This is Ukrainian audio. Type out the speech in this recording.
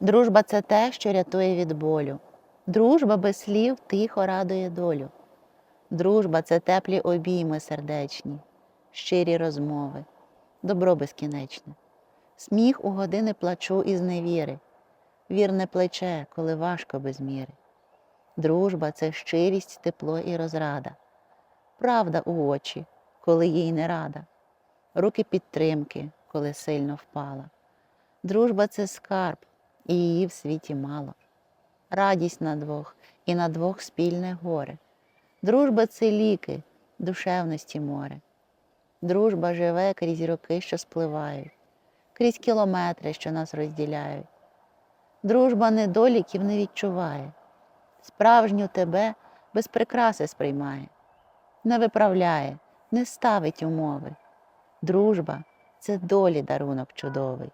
Дружба це те, що рятує від болю. Дружба без слів тихо радує долю. Дружба це теплі обійми сердечні, щирі розмови, добро безкінечне, сміх у години плачу із невіри, вірне плече, коли важко без міри. Дружба це щирість, тепло і розрада, правда у очі, коли їй не рада, руки підтримки, коли сильно впала. Дружба це скарб, і її в світі мало. Радість на двох і на двох спільне горе. Дружба це ліки, душевності море. Дружба живе крізь роки, що спливають, крізь кілометри, що нас розділяють. Дружба недоліків не відчуває, справжню тебе без прикраси сприймає, не виправляє, не ставить умови. Дружба це долі дарунок чудовий.